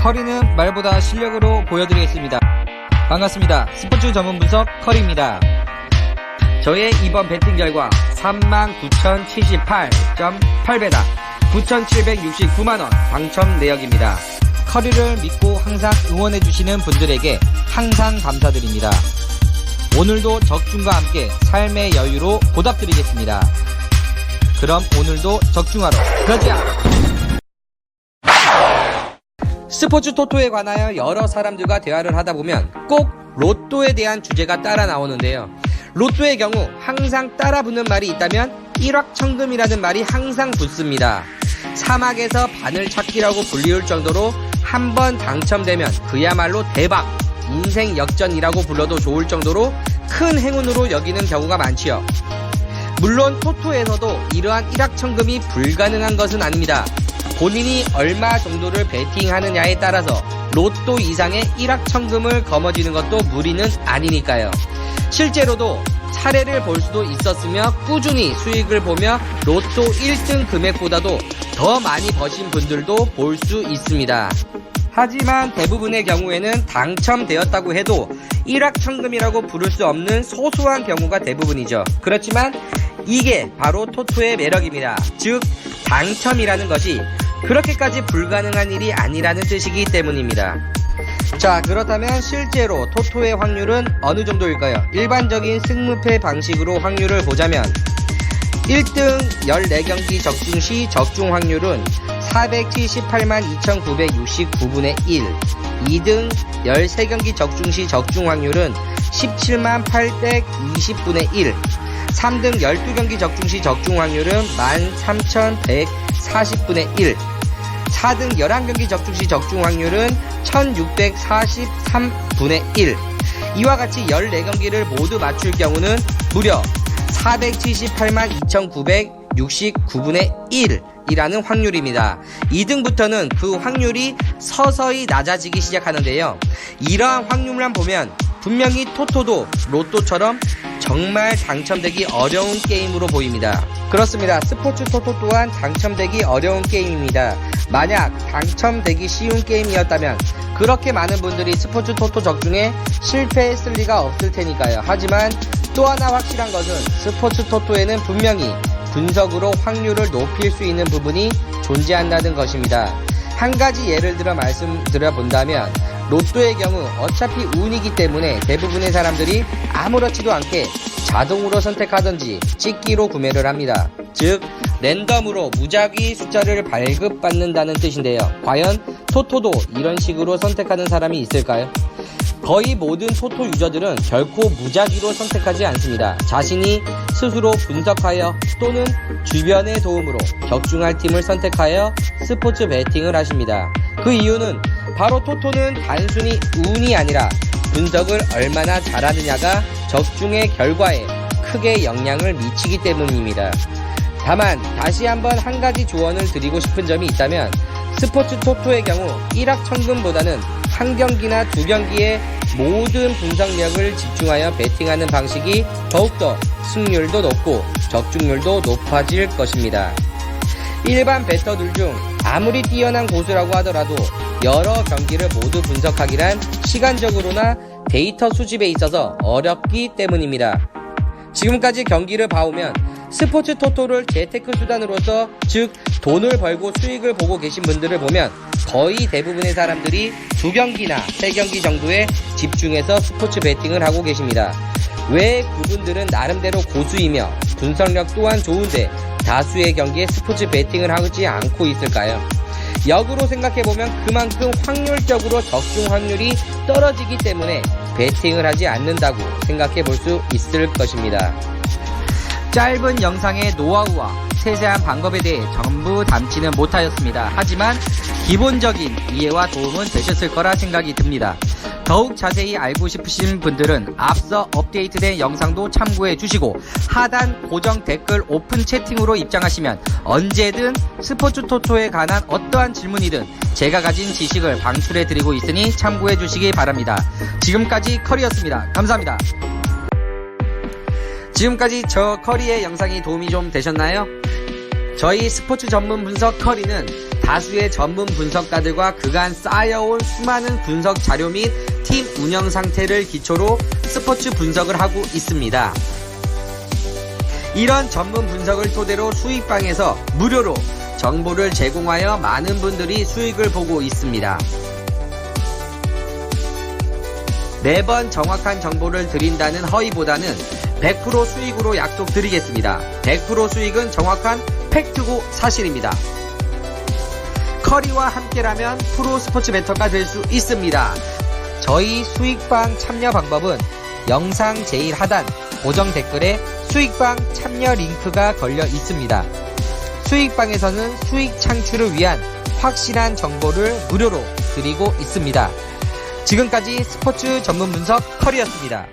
커리는 말보다 실력으로 보여드리겠습니다. 반갑습니다. 스포츠 전문 분석 커리입니다. 저의 이번 배팅 결과 39,078.8배당 9,769만원 당첨 내역입니다. 커리를 믿고 항상 응원해주시는 분들에게 항상 감사드립니다. 오늘도 적중과 함께 삶의 여유로 보답드리겠습니다. 그럼 오늘도 적중하러 가자! 스포츠 토토에 관하여 여러 사람들과 대화를 하다 보면 꼭 로또에 대한 주제가 따라 나오는데요. 로또의 경우 항상 따라 붙는 말이 있다면 일확천금이라는 말이 항상 붙습니다. 사막에서 바늘 찾기라고 불리울 정도로 한 번 당첨되면 그야말로 대박, 인생 역전이라고 불러도 좋을 정도로 큰 행운으로 여기는 경우가 많지요. 물론 토토에서도 이러한 일확천금이 불가능한 것은 아닙니다. 본인이 얼마 정도를 베팅하느냐에 따라서 로또 이상의 일확천금을 거머쥐는 것도 무리는 아니니까요. 실제로도 사례를 볼 수도 있었으며 꾸준히 수익을 보며 로또 1등 금액보다도 더 많이 버신 분들도 볼 수 있습니다. 하지만 대부분의 경우에는 당첨되었다고 해도 일확천금이라고 부를 수 없는 소소한 경우가 대부분이죠. 그렇지만 이게 바로 토토의 매력입니다. 즉, 당첨이라는 것이 그렇게까지 불가능한 일이 아니라는 뜻이기 때문입니다. 자, 그렇다면 실제로 토토의 확률은 어느 정도일까요? 일반적인 승무패 방식으로 확률을 보자면 1등 14경기 적중 시 적중 확률은 478만 2969분의 1 2등 13경기 적중 시 적중 확률은 17만 820분의 1 3등 12경기 적중 시 적중 확률은 13,140분의 1 4등 11경기 적중 시 적중 확률은 1643분의 1 이와 같이 14경기를 모두 맞출 경우는 무려 478만 2969분의 1 이라는 확률입니다. 2등부터는 그 확률이 서서히 낮아지기 시작하는데요. 이러한 확률만 보면 분명히 토토도 로또처럼 정말 당첨되기 어려운 게임으로 보입니다. 그렇습니다. 스포츠 토토 또한 당첨되기 어려운 게임입니다. 만약 당첨되기 쉬운 게임이었다면 그렇게 많은 분들이 스포츠 토토 적중에 실패했을 리가 없을 테니까요. 하지만 또 하나 확실한 것은 스포츠 토토에는 분명히 분석으로 확률을 높일 수 있는 부분이 존재한다는 것입니다. 한 가지 예를 들어 말씀드려 본다면 로또의 경우 어차피 운이기 때문에 대부분의 사람들이 아무렇지도 않게 자동으로 선택하든지 찍기로 구매를 합니다. 즉 랜덤으로 무작위 숫자를 발급받는다는 뜻인데요. 과연 토토도 이런 식으로 선택하는 사람이 있을까요? 거의 모든 토토 유저들은 결코 무작위로 선택하지 않습니다. 자신이 스스로 분석하여 또는 주변의 도움으로 적중할 팀을 선택하여 스포츠 베팅을 하십니다. 그 이유는 바로 토토는 단순히 운이 아니라 분석을 얼마나 잘하느냐가 적중의 결과에 크게 영향을 미치기 때문입니다. 다만 다시 한번 한 가지 조언을 드리고 싶은 점이 있다면 스포츠 토토의 경우 1학 천금보다는 한 경기나 두 경기에 모든 분석력을 집중하여 베팅하는 방식이 더욱더 승률도 높고 적중률도 높아질 것입니다. 일반 베터들 중 아무리 뛰어난 고수라고 하더라도 여러 경기를 모두 분석하기란 시간적으로나 데이터 수집에 있어서 어렵기 때문입니다. 지금까지 경기를 봐오면 스포츠 토토를 재테크 수단으로서 즉 돈을 벌고 수익을 보고 계신 분들을 보면 거의 대부분의 사람들이 두 경기나 세 경기 정도에 집중해서 스포츠 베팅을 하고 계십니다. 왜 그분들은 나름대로 고수이며 분석력 또한 좋은데 다수의 경기에 스포츠 베팅을 하지 않고 있을까요? 역으로 생각해보면 그만큼 확률적으로 적중 확률이 떨어지기 때문에 베팅을 하지 않는다고 생각해 볼 수 있을 것입니다. 짧은 영상의 노하우와 세세한 방법에 대해 전부 담지는 못하였습니다. 하지만 기본적인 이해와 도움은 되셨을 거라 생각이 듭니다. 더욱 자세히 알고 싶으신 분들은 앞서 업데이트된 영상도 참고해 주시고 하단 고정 댓글 오픈 채팅으로 입장하시면 언제든 스포츠 토토에 관한 어떠한 질문이든 제가 가진 지식을 방출해 드리고 있으니 참고해 주시기 바랍니다. 지금까지 커리였습니다. 감사합니다. 지금까지 저 커리의 영상이 도움이 좀 되셨나요? 저희 스포츠 전문 분석 커리는 다수의 전문 분석가들과 그간 쌓여온 수많은 분석 자료 및 팀 운영 상태를 기초로 스포츠 분석을 하고 있습니다. 이런 전문 분석을 토대로 수익방에서 무료로 정보를 제공하여 많은 분들이 수익을 보고 있습니다. 매번 정확한 정보를 드린다는 허위보다는 100% 수익으로 약속드리겠습니다. 100% 수익은 정확한 팩트고 사실입니다. 커리와 함께라면 프로 스포츠 베터가 될 수 있습니다. 저희 수익방 참여 방법은 영상 제일 하단 고정 댓글에 수익방 참여 링크가 걸려 있습니다. 수익방에서는 수익 창출을 위한 확실한 정보를 무료로 드리고 있습니다. 지금까지 스포츠 전문 분석 커리였습니다.